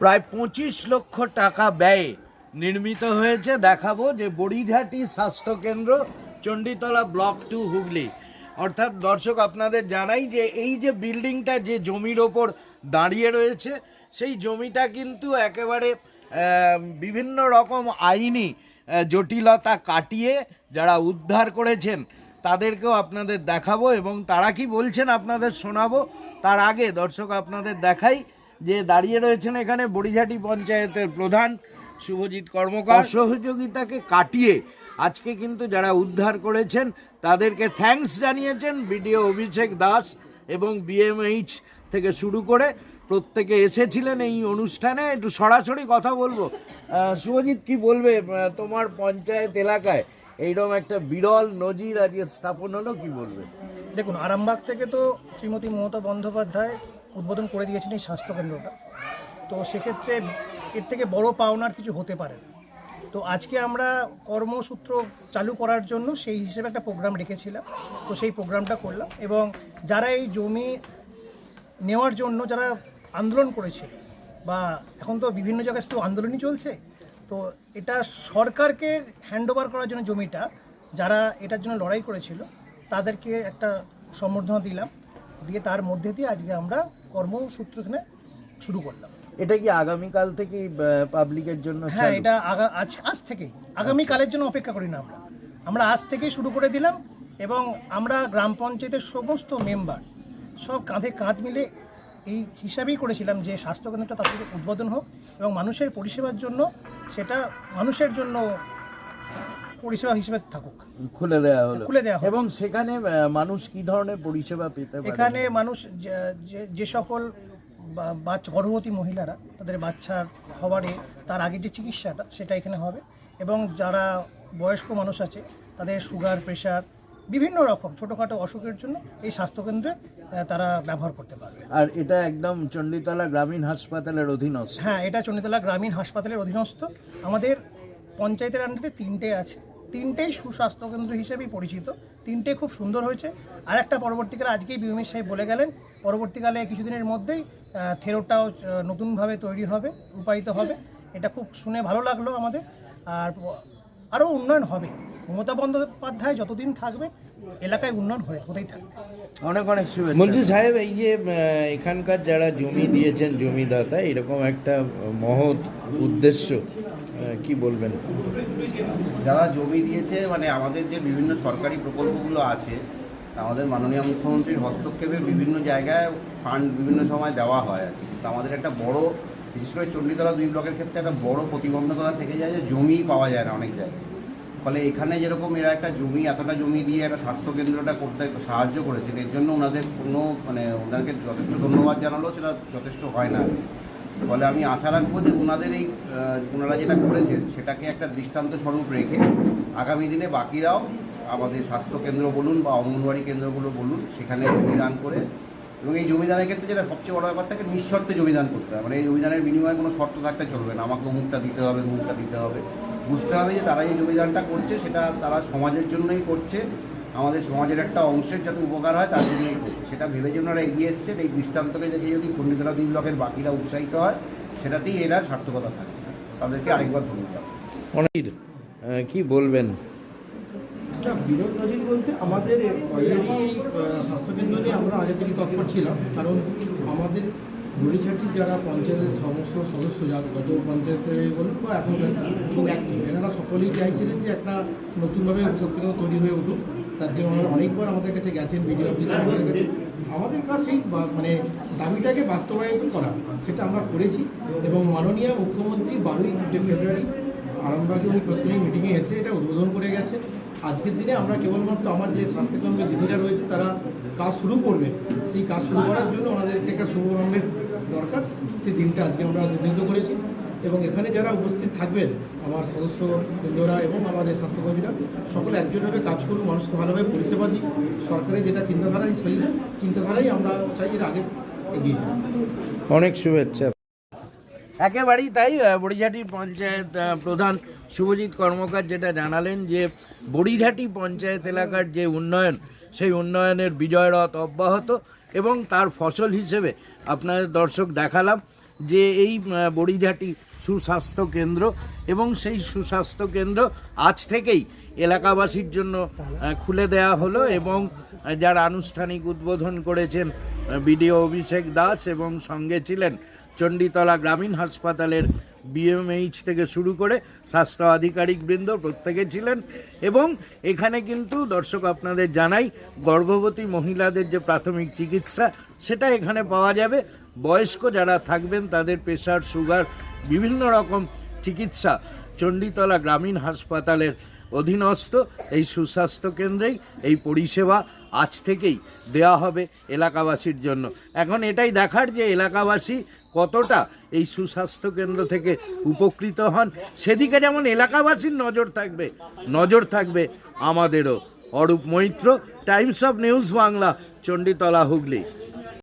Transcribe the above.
প্রায় পঁচিশ লক্ষ টাকা ব্যয়ে নির্মিত হয়েছে। দেখাবো যে বড়িঘাটি স্বাস্থ্যকেন্দ্র চণ্ডীতলা ব্লক টু হুগলি। অর্থাৎ দর্শক, আপনাদের জানাই যে এই যে বিল্ডিংটা, যে জমির ওপর দাঁড়িয়ে রয়েছে, সেই জমিটা কিন্তু একেবারে বিভিন্ন রকম আইনি জটিলতা কাটিয়ে যারা উদ্ধার করেছেন, তাদেরকেও আপনাদের দেখাবো এবং তারা কি বলছেন আপনাদের শোনাবো, তার আগে দর্শক, আপনাদের দেখাই যে দাঁড়িয়ে রয়েছেন এখানে বড়িঝাটি পঞ্চায়েতের প্রধান শুভজিৎ কর্মকার। সহযোগিতাকে কাটিয়ে আজকে কিন্তু যারা উদ্ধার করেছেন তাদেরকে থ্যাঙ্কস জানিয়েছেন বিডিও অভিষেক দাস এবং বিএমএইচ থেকে শুরু করে প্রত্যেকে এসেছিলেন এই অনুষ্ঠানে। একটু সরাসরি কথা বলব। শুভজিৎ কি বলবে তোমার পঞ্চায়েত এলাকায় এইরকম একটা বিরল নজির আজকে স্থাপন হলো কি বলবে? দেখুন আরামবাগ থেকে তো শ্রীমতী মমতা বন্দ্যোপাধ্যায় উদ্বোধন করে দিয়েছেন এই স্বাস্থ্যকেন্দ্রটা। তো সেক্ষেত্রে এর থেকে বড় পাওনার কিছু হতে পারে। তো আজকে আমরা কর্মসূত্র চালু করার জন্য সেই হিসেবে একটা প্রোগ্রাম রেখেছিলাম। তো সেই প্রোগ্রামটা করলাম এবং যারা এই জমি নেওয়ার জন্য যারা আন্দোলন করেছিল বা এখন তো বিভিন্ন জায়গায় শুধু আন্দোলনই চলছে, তো এটা সরকারকে হ্যান্ড ওভার করার জন্য জমিটা, যারা এটার জন্য লড়াই করেছিল, তাদেরকে একটা সম্বর্ধনা দিলাম। দিয়ে তার মধ্যে দিয়ে আজকে আমরা কর্মসূত্র এখানে শুরু করলাম। এটা কি আগামীকাল থেকে পাবলিকের জন্য হ্যাঁ এটা আজ আজ থেকেই। আগামী কালের জন্য অপেক্ষা করি না আমরা। আমরা আজ থেকেই শুরু করে দিলাম এবং আমরা গ্রাম পঞ্চায়েতের সমস্ত মেম্বার সব কাঁধে কাঁধ মিলে এই হিসাবেই করেছিলাম যে স্বাস্থ্যকেন্দ্রটা তার থেকে উদ্বোধন হোক এবং মানুষের পরিষেবার জন্য সেটা মানুষের জন্য পরিষেবা হিসেবে থাকুক। খুলে দেওয়া হলো। খুলে দেওয়া এবং সেখানে মানুষ কি ধরনের পরিষেবা পেতে পারে? এখানে মানুষ যে- সকল বাচ্চা গর্ভবতী মহিলারা তাদের বাচ্চার হওয়ারে তার আগে যে চিকিৎসাটা সেটা এখানে হবে। এবং যারা বয়স্ক মানুষ আছে তাদের সুগার প্রেশার বিভিন্ন রকম ছোটোখাটো অসুখের জন্য এই স্বাস্থ্যকেন্দ্রে তারা ব্যবহার করতে পারবে। আর এটা একদম চণ্ডীতলা গ্রামীণ হাসপাতালের অধীনস্থ। হ্যাঁ এটা চণ্ডীতলা গ্রামীণ হাসপাতালের অধীনস্থ। আমাদের পঞ্চায়েতের আন্ডারে তিনটে আছে। তিনটেই সুস্বাস্থ্য কেন্দ্র হিসেবেই পরিচিত। তিনটে খুব সুন্দর হয়েছে। আর একটা পরবর্তীকালে আজকেই বিউমেশ সাহেব বলে গেলেন পরবর্তীকালে কিছুদিনের মধ্যেই থেরোটাও নতুনভাবে তৈরি হবে রূপায়িত হবে। এটা খুব শুনে ভালো লাগল আমাদের। আর আরও উন্নয়ন হবে। মমতা বন্দ্যোপাধ্যায় যতদিন থাকবে এলাকায় উন্নয়ন হয়ে হতেই থাকবে। অনেক অনেক শুভেচ্ছা। মন্ত্রী সাহেব এই যে এখানকার যারা জমি দিয়েছেন জমিদাতা এরকম একটা মহৎ উদ্দেশ্য। কি বলবেন? যারা জমি দিয়েছে মানে আমাদের যে বিভিন্ন সরকারি প্রকল্পগুলো আছে, আমাদের মাননীয় মুখ্যমন্ত্রীর হস্তক্ষেপে বিভিন্ন জায়গায় ফান্ড বিভিন্ন সময় দেওয়া হয়। তো আমাদের একটা বড়, বিশেষ করে চণ্ডীতলা দুই ব্লকের ক্ষেত্রে একটা বড় প্রতিবন্ধকতা থেকে যায় যে জমি পাওয়া যায় না অনেক জায়গায়। ফলে এখানে যেরকম এরা একটা জমি, এতটা জমি দিয়ে একটা স্বাস্থ্যকেন্দ্রটা করতে সাহায্য করেছেন এর জন্য ওনাদের কোনো মানে ওনাদেরকে যথেষ্ট ধন্যবাদ জানালেও সেটা যথেষ্ট হয় না। ফলে আমি আশা রাখব যে ওনাদের এই ওনারা যেটা করেছেন সেটাকে একটা দৃষ্টান্ত স্বরূপ রেখে আগামী দিনে বাকিরাও আমাদের স্বাস্থ্যকেন্দ্র বলুন বা অঙ্গনওয়াড়ি কেন্দ্রগুলো বলুন, সেখানে জমিদান করে এবং এই জমিদানের ক্ষেত্রে যেটা সবচেয়ে বড় ব্যাপার থাকে, নিঃশর্তে জমিদান করতে হবে মানে এই জমিদানের বিনিময়ে কোনো শর্ত থাকতে চলবে না। আমাকে অমুকটা দিতে হবে, অমুকটা দিতে হবে। বুঝতে হবে যে তারা এই জমিদানটা করছে, সেটা তারা সমাজের জন্যই করছে আমাদের সমাজের একটা অংশের যাতে উপকার হয় তার জন্যই করছে। সেটা ভেবে যে ওনারা এগিয়ে এসছেন এই দৃষ্টান্তকে দেখে যদি পণ্ডিতরা দুই ব্লকের বাকিরা উৎসাহিত হয় সেটাতেই এরা সার্থকতা থাকে। তাদেরকে আরেকবার ধন্যবাদ। অনেক কি বলবেন? বিরোধ নজির বলতে আমাদের অলরেডি এই স্বাস্থ্যকেন্দ্র নিয়ে আমরা আগে থেকে তৎপর ছিলাম। কারণ আমাদের গড়িছাটির যারা পঞ্চায়েতের সমস্ত সদস্য যা গত পঞ্চায়েতে বলুন বা এখনকার খুব অ্যাক্টিভ এনারা সকলেই চাইছিলেন যে একটা নতুনভাবে স্বাস্থ্যকেন্দ্র তৈরি হয়ে উঠুক। তার জন্য ওনারা অনেকবার আমাদের কাছে গেছেন, বিডিও অফিসে আমাদের কাছে। আমাদের কাছেই মানে দাবিটাকে বাস্তবায়িত করা, সেটা আমরা করেছি। এবং মাননীয় মুখ্যমন্ত্রী বারোই ফেব্রুয়ারি আরামবাগে উনি প্রথমেই মিটিংয়ে এসে এটা উদ্বোধন করে গেছে আজকের দিনে আমরা কেবলমাত্র আমার যে স্বাস্থ্যকেন্দ্রের দিদিরা রয়েছে, তারা কাজ শুরু করবে। সেই কাজ শুরু করার জন্য ওনাদেরকে একটা শুভারম্ভের দরকার। সেই দিনটা আজকে আমরা নির্ধারিত করেছি। এবং এখানে যারা উপস্থিত থাকবেন আমার সদস্য কেন্দ্ররা এবং আমাদের স্বাস্থ্যকর্মীরা সকলে একজনভাবে কাজ করুন মানুষকে ভালোভাবে পরিষেবা দিই সরকারের যেটা চিন্তাধারা সেই চিন্তাধারাই আমরা চাই এর আগে এগিয়ে যাই অনেক শুভেচ্ছা। একেবারেই তাই বড়িঘাটি পঞ্চায়েত প্রধান শুভজিৎ কর্মকার যেটা জানালেন যে বড়িঘাটি পঞ্চায়েত এলাকার যে উন্নয়ন সেই উন্নয়নের বিজয় রথ অব্যাহত এবং তার ফসল হিসেবে আপনাদের দর্শক দেখালাম। যে এই বড়িঝাটি সুস্বাস্থ্য কেন্দ্র এবং সেই সুস্বাস্থ্য কেন্দ্র আজ থেকেই এলাকাবাসীর জন্য খুলে দেওয়া হলো এবং যারা আনুষ্ঠানিক উদ্বোধন করেছেন বিডিও অভিষেক দাস এবং সঙ্গে ছিলেন চণ্ডীতলা গ্রামীণ হাসপাতালের বিএমএইচ থেকে শুরু করে স্বাস্থ্য আধিকারিক বৃন্দ প্রত্যেকে ছিলেন এবং এখানে কিন্তু দর্শক আপনাদের জানাই, গর্ভবতী মহিলাদের যে প্রাথমিক চিকিৎসা, সেটা এখানে পাওয়া যাবে। বয়স্ক যারা থাকবেন, তাদের প্রেশার সুগার বিভিন্ন রকম চিকিৎসা। চণ্ডীতলা গ্রামীণ হাসপাতালের অধীনস্থ এই সুস্বাস্থ্য কেন্দ্রেই এই পরিষেবা আজ থেকেই দেওয়া হবে এলাকাবাসীর জন্য। এখন এটাই দেখার যে এলাকাবাসী কতটা এই সুস্বাস্থ্য কেন্দ্র থেকে উপকৃত হন। সেদিকে যেমন এলাকাবাসীর নজর থাকবে নজর থাকবে আমাদেরও। Arup Maitra times of news Bangla, Chanditala Hooghly.